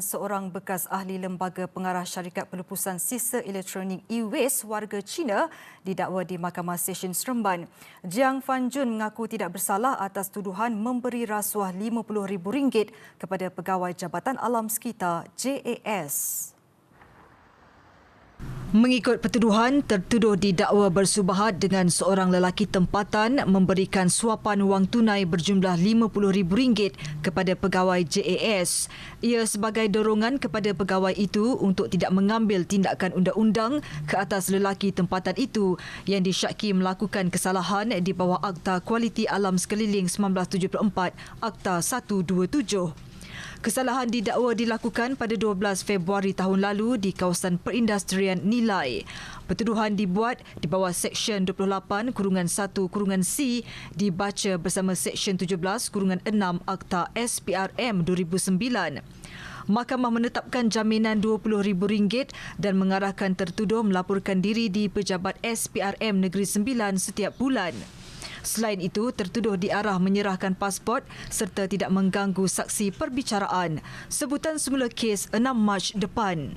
Seorang bekas ahli lembaga pengarah syarikat pelupusan sisa elektronik e-waste warga Cina didakwa di Mahkamah Session Seremban. Jiang Fan Jun mengaku tidak bersalah atas tuduhan memberi rasuah RM50,000 kepada pegawai Jabatan Alam Sekitar JAS. Mengikut pertuduhan, tertuduh didakwa bersubahat dengan seorang lelaki tempatan memberikan suapan wang tunai berjumlah RM50,000 kepada pegawai JAS. Ia sebagai dorongan kepada pegawai itu untuk tidak mengambil tindakan undang-undang ke atas lelaki tempatan itu yang disyaki melakukan kesalahan di bawah Akta Kualiti Alam Sekeliling 1974, Akta 127. Kesalahan didakwa dilakukan pada 12 Februari tahun lalu di kawasan perindustrian Nilai. Pertuduhan dibuat di bawah Seksyen 28 kurungan 1 kurungan C dibaca bersama Seksyen 17 kurungan 6 Akta SPRM 2009. Mahkamah menetapkan jaminan RM20,000 dan mengarahkan tertuduh melaporkan diri di Pejabat SPRM Negeri Sembilan setiap bulan. Selain itu, tertuduh diarah menyerahkan pasport serta tidak mengganggu saksi perbicaraan. Sebutan semula kes 6 Mac depan.